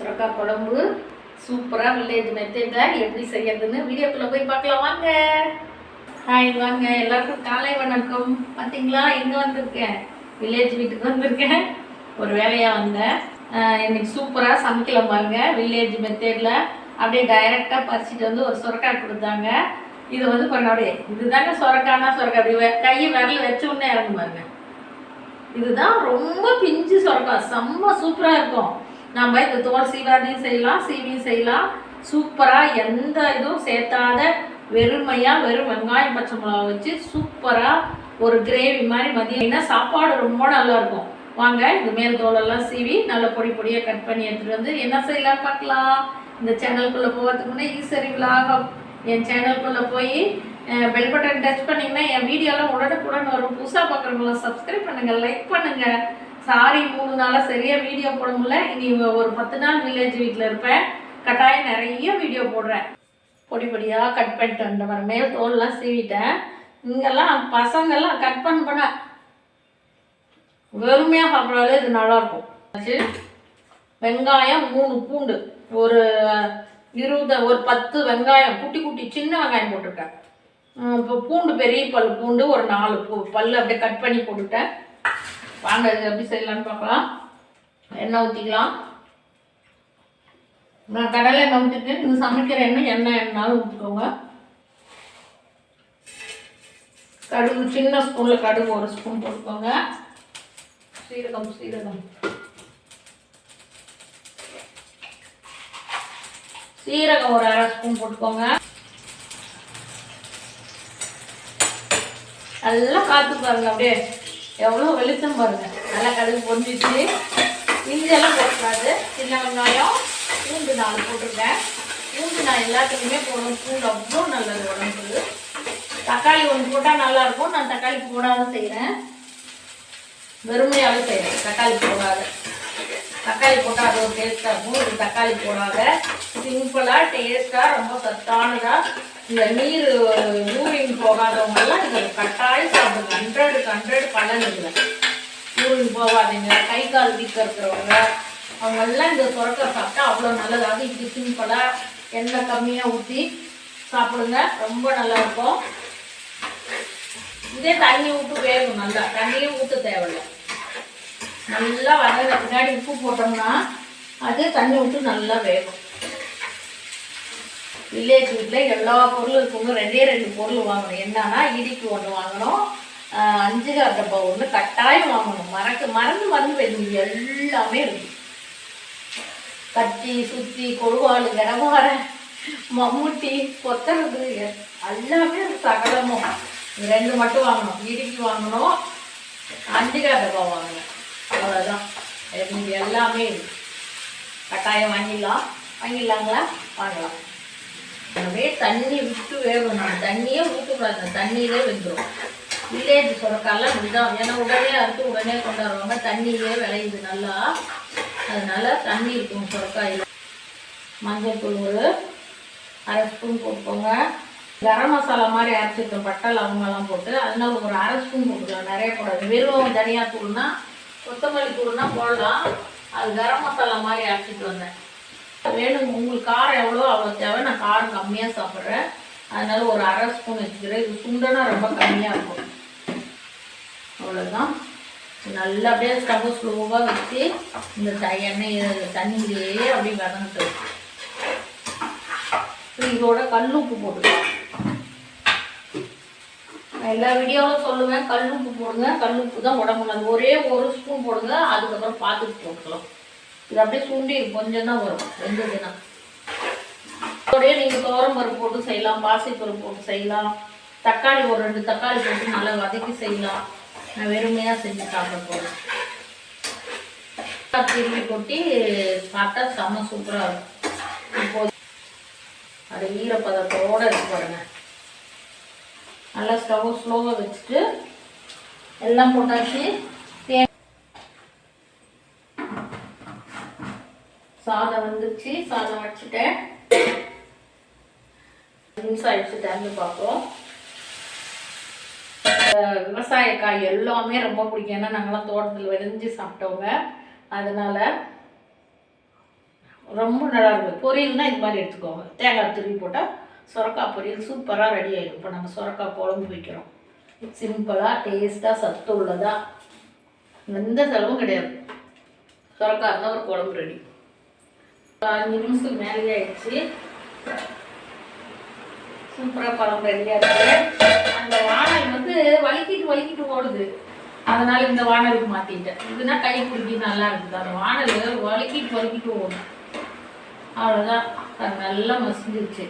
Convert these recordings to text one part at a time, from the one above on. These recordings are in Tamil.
சுரக்காய் குழம்பு. சூப்பராக வில்லேஜ் மெத்தடில் எப்படி செய்யறதுன்னு வீடியோக்குள்ளே போய் பார்க்கலாம். வாங்க. ஹாய் வாங்க. எல்லாருக்கும் காலை வணக்கம். பார்த்தீங்களா எங்கே வந்திருக்கேன்? வில்லேஜ் வீட்டுக்கு வந்திருக்கேன். ஒரு வேலையாக வந்தேன். இன்னைக்கு சூப்பராக சமைக்கலாம் பாருங்க. வில்லேஜ் மெத்தேடில் அப்படியே டைரெக்டாக பறிச்சுட்டு வந்து ஒரு சுரக்காய் கொடுத்தாங்க. இது வந்து பண்ண இதுதாங்க சுரக்கானா சுரக்காய் அப்படி கையை விரல் வச்ச உடனே இறங்கு பாருங்க. இதுதான் ரொம்ப பிஞ்சு சுரக்காய் செம்ம சூப்பராக இருக்கும். நம்ம இந்த தோல் சீவாதையும் செய்யலாம் சீவியும் செய்யலாம். சூப்பராக எந்த இதுவும் சேர்த்தாத வெறுமையாக வெறும் வெங்காயம் பச்சை மிளகா வச்சு சூப்பராக ஒரு கிரேவி மாதிரி மதியம் சாப்பாடு ரொம்ப நல்லா இருக்கும். வாங்க இந்த மேல் தோலெல்லாம் சீவி நல்ல பொடி பொடியாக கட் பண்ணி எடுத்துகிட்டு வந்து என்ன செய்யலாம் பார்க்கலாம். இந்த சேனலுக்குள்ளே போகிறதுக்கு முன்னே ஈஸ்வரி விலாகம். என் சேனலுக்குள்ளே போய் பெல் பட்டன் டச் பண்ணிங்கன்னா என் வீடியோலாம் உடனுக்குடன் வரும். புதுசாக பார்க்குறவங்களாம் சப்ஸ்கிரைப் பண்ணுங்கள் லைக் பண்ணுங்கள் சாரி மூணு நாளாக சரியாக வீடியோ போட முடியல. இனி ஒரு பத்து நாள் வில்லேஜ் வீட்டில் இருப்பேன். கட்டாயம் நிறைய வீடியோ போடுறேன். பொடி பொடியாக கட் பண்ணிட்டு வந்த மாதிரி மேல் தோல்லாம் சீவிட்டேன். இங்கெல்லாம் பசங்கெல்லாம் கட் பண்ண பண்ண வெறுமையாக சாப்பிட்றாலே இது நல்லாயிருக்கும். வெங்காயம் மூணு பூண்டு ஒரு இருபது ஒரு பத்து வெங்காயம் குட்டி குட்டி சின்ன வெங்காயம் போட்டிருக்கேன். இப்போ பூண்டு பெரிய பல் பூண்டு ஒரு நாலு பூ பல் அப்படியே கட் பண்ணி போட்டுட்டேன். வாங்க இது எப்படி செய்யலான்னு பார்க்கலாம். எண்ணெய் ஊற்றிக்கலாம் நான் கடலை எண்ணெய் ஊற்றிட்டு நீங்கள் சமைக்கிற எண்ணெய் எண்ணெய் எண்ணாலும் ஊற்றிக்கோங்க கடுகு சின்ன ஸ்பூனில் கடுகு ஒரு ஸ்பூன் போட்டுக்கோங்க. சீரகம் சீரகம். சீரகம் ஒரு அரை ஸ்பூன் போட்டுக்கோங்க. நல்லா காத்து பாருங்க அப்படியே. எவ்வளோ வெளுத்தம் பாருங்க. நல்லா கடுகு பொஞ்சிச்சு இஞ்சியெல்லாம் போடக்கூடாது. சின்ன வெங்காயம் பூண்டு நாலு போட்டிருக்கேன். பூண்டு நான் எல்லாத்துக்குமே போடணும். பூண்டு அவ்வளோ நல்லது உடம்புக்கு. தக்காளி ஒன்று போட்டால் நல்லாயிருக்கும். நான் தக்காளி போடாத செய்கிறேன். வெறுமையாகவே செய்கிறேன். தக்காளி போடாத. தக்காளி போட்டால் அது ஒரு டேஸ்ட்டாக இருக்கும். இது தக்காளி போடாத. சிம்பிளாக டேஸ்ட்டாக ரொம்ப சத்தானதாக இந்த நீர் யூரின் போகாதவங்கெல்லாம் இதை கட்டாயம் சாப்பிடுங்க. ஹண்ட்ரடுக்கு ஹண்ட்ரடு பலன் இல்லை. யூரின் போகாதீங்க. கை கால் வீக்க இருக்கிறவங்க அவங்கெல்லாம் இந்த சுரக்கா சாப்பிட்டா அவ்வளோ நல்லது. அது இப்படி சிம்பிளாக எண்ணெய் கம்மியாக ஊற்றி சாப்பிடுங்க. ரொம்ப நல்லா இருக்கும். இதே தண்ணி விட்டு வேகும் நல்லா. தண்ணியும் ஊற்ற தேவையில்லை. நல்லா வதங்கின பின்னாடி உப்பு போட்டோம்னா அது தண்ணி விட்டு நல்லா வேகும். வில்லேஜ் வீட்டில் எல்லா பொருளும் இருக்குங்க. ரெண்டே ரெண்டு பொருள் வாங்கணும். என்னன்னா இடிக்கு ஒன்று வாங்கணும். அஞ்சு கார் டப்பா ஒன்று கட்டாயம் வாங்கணும். மறக்க மறந்து மறந்து போயிடுங்க. எல்லாமே இருக்கு. கத்தி சுத்தி கொடுவாள் கடவார மம்முட்டி கொத்தறது எல்லாமே சகலமும். ரெண்டு மட்டும் வாங்கணும். இடிக்கு வாங்கணும். அஞ்சு கார் டப்பா வாங்கணும் அவ்வளோதான் எல்லாமே இருக்கு. கட்டாயம் வாங்கிடலாம். வாங்கிடலாங்களா? வாங்கலாம். அப்படியே தண்ணி விட்டு வேகணும். தண்ணியே ஊற்றக்கூடாது. தண்ணியிலே வெந்துடும் வில்லேஜ் சுரக்காலாம் இதுதான் ஏன்னா உடனே அறுத்து உடனே கொண்டாடுவாங்க. தண்ணியிலே விளையுது நல்லா. அதனால தண்ணி இருக்கும் சுரக்காயில். மஞ்சள் ஒரு அரை ஸ்பூன் போட்டுக்கோங்க. கரம் மசாலா மாதிரி அரைச்சிருக்கோம் பட்டை லவங்கெல்லாம் போட்டு அதனால ஒரு அரை ஸ்பூன் போட்டுக்கலாம். நிறைய போடாது. வெறும் தனியாக தூள்னா கொத்தமல்லி தூள்னா போடலாம். அது கரம் மசாலா மாதிரி அரைச்சிட்டு வந்தேன். வேணும். உங்களுக்கு காரம் எவ்வளோ அவ்வளோ தேவை. நான் காரம் கம்மியாக சாப்பிட்றேன். அதனால ஒரு அரை ஸ்பூன் வச்சுக்கிறேன். இது சுண்டனா ரொம்ப கம்மியாக இருக்கும். அவ்வளோதான் நல்லா அப்படியே ஸ்டவ் ஸ்லோவாக வச்சு இந்த த எண்ணெய் தண்ணியிலேயே அப்படியே வதங்கிட்டு இதோட கல் உப்பு போட்டுக்கலாம். நான் எல்லா வீடியோவிலும் சொல்லுவேன். கல் உப்பு போடுங்க. கல் உப்பு தான் உடம்புல ஒரே ஒரு ஸ்பூன் போடுங்க. அதுக்கப்புறம் பார்த்துட்டு போட்டுக்கலாம். இது அப்படியே சுண்டி கொஞ்சம் தான் வரும். வெந்ததுன்னா அதோடய நீங்கள் துவரம் பருப்பு போட்டு செய்யலாம் பாசி பருப்பு போட்டு செய்யலாம். தக்காளி ஒரு ரெண்டு தக்காளி போட்டு நல்லா வதக்கி செய்யலாம். நான் வெறுமையாக செஞ்சு சாப்பிட போகிறேன் திரும்பி கொட்டி சாப்பிட்டா செம்ம சூப்பராக இருக்கும். இப்போது அது ஈரப்பதத்தோடு இருக்கு பாருங்க. நல்லா ஸ்டவ் ஸ்லோவாக வச்சுட்டு எல்லாம் போட்டாச்சு தே சாதம் வந்துச்சு சாதம் வச்சுட்டேன். நிமிஷம் ஆயிடுச்சு திறந்து பார்ப்போம் விவசாய காய் எல்லாமே ரொம்ப பிடிக்கும். ஏன்னா நாங்களாம் தோட்டத்தில் விளைஞ்சு சாப்பிட்டவங்க. அதனால ரொம்ப நல்லா இருக்குது பொரியல்னா இது மாதிரி எடுத்துக்கோங்க. தேங்காய் துருவி போட்டால் சுரக்காய் பொரியல் சூப்பராக ரெடி ஆகிடும் இப்போ நாங்கள் சுரக்காய் குழம்பு வைக்கிறோம். சிம்பிளாக டேஸ்ட்டாக சத்து உள்ளதாக எந்த செலவும் கிடையாது. சுரக்காய் இருந்தால் ஒரு குழம்பு ரெடி அஞ்சு நிமிஷத்துக்கு மேலேயே ஆயிடுச்சு. சூப்பராக பழம் ரெடியாக இருக்குது அந்த வானல் வந்து வலிக்கிட்டு வலிக்கிட்டு ஓடுது. அதனால இந்த வானலுக்கு மாற்றிட்டேன் இதுனா கை பிடிக்கி நல்லா இருக்குது. அந்த வானல் வலிக்கிட்டு வலிக்கிட்டு ஓடும். அவ்வளோதான் அது நல்லா மசிஞ்சிருச்சு.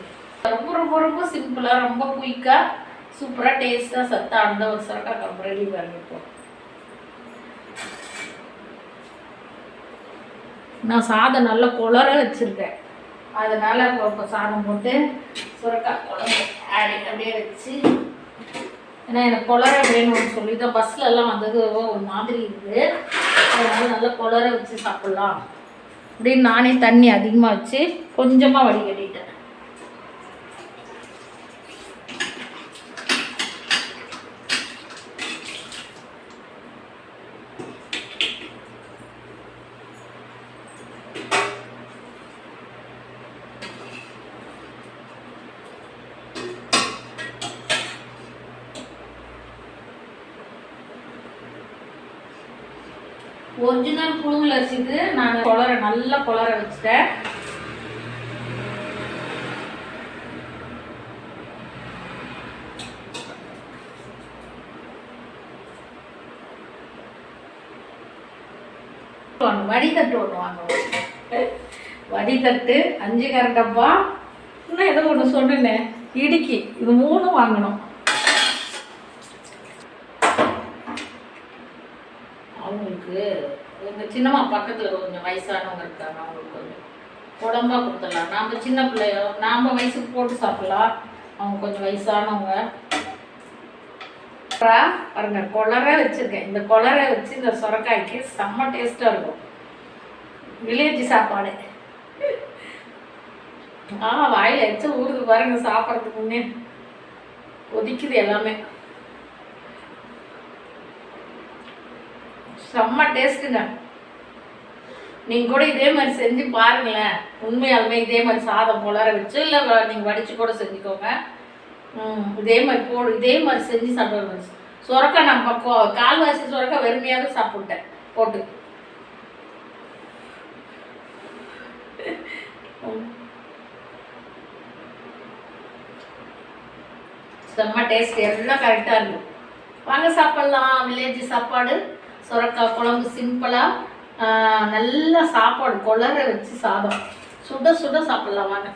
ரொம்ப ரொம்ப ரொம்ப சிம்பிளாக ரொம்ப குயிக்காக சூப்பராக டேஸ்ட்டாக சத்தானத ஒரு சரக்காக ரெடி பண்ணிப்போம் நான் சாதம் நல்லா குளர வச்சுருக்கேன். அதனால் இப்போ சாதம் போட்டு சுரக்காய் குழம்பு ஆடி அப்படியே வச்சு. ஏன்னா எனக்கு குளர வேணும்னு சொல்லி தான் பஸ்லலாம் வந்தது ஒரு மாதிரி இருக்குது அதனால நல்லா குளர வச்சு சாப்பிட்லாம். அப்படின்னு நானே தண்ணி அதிகமாக வச்சு கொஞ்சமாக வடிகட்டிட்டேன். ஒரிஜினல் புழுங்கல் அரிசிக்கு நான் குளற நல்லா குளற வச்சுட்டேன். வடிதட்டு ஒன்று வாங்குவோம். வடிதட்டு அஞ்சு கரண்டப்பா இன்னும் ஏதோ ஒன்று சொன்னேன் இடுக்கி. இது மூணும் வாங்கணும். அவங்களுக்கு எங்கள் சின்னம்மா பக்கத்தில் கொஞ்சம் வயசானவங்க இருக்காங்க அவங்களுக்கு கொஞ்சம் உடம்பா கொடுத்துடலாம். நாம் சின்ன பிள்ளையோ நாம் வயசுக்கு போட்டு சாப்பிடலாம். அவங்க கொஞ்சம் வயசானவங்க. பாருங்க கொளரை வச்சுருக்கேன். இந்த கொளரை வச்சு இந்த சுரக்காய்க்கு செம்ம டேஸ்ட்டாக இருக்கும். வில்லேஜ் சாப்பாடு. ஆ வாயில் வச்சு ஊருக்கு பாருங்க சாப்பிட்றதுக்கு முன்னே. கொதிக்குது எல்லாமே. செம்ம டேஸ்ட்டுங்க நீங்கள் கூட இதே மாதிரி செஞ்சு பாருங்களேன். உண்மையாலுமே இதே மாதிரி சாதம் புலர வச்சு இல்லை நீங்கள் வடித்து கூட செஞ்சுக்கோங்க. ம் இதே மாதிரி போடு இதே மாதிரி செஞ்சு சாப்பிடுங்க சுரக்கா நம்ம பக்கம் கால்வாசி சுரக்கா வெறுமையாகவே சாப்பிட்டேன். போட்டு. செம்ம டேஸ்ட் எல்லாம் கரெக்டாக இருக்கும். வாங்க சாப்பிட்லாம். வில்லேஜ் சாப்பாடு. சுரக்கா குழம்பு சிம்பிளாக நல்லா சாப்பாடு கொளற வச்சு சாதம். சுட சுட சாப்பிட்லாம் வாங்க.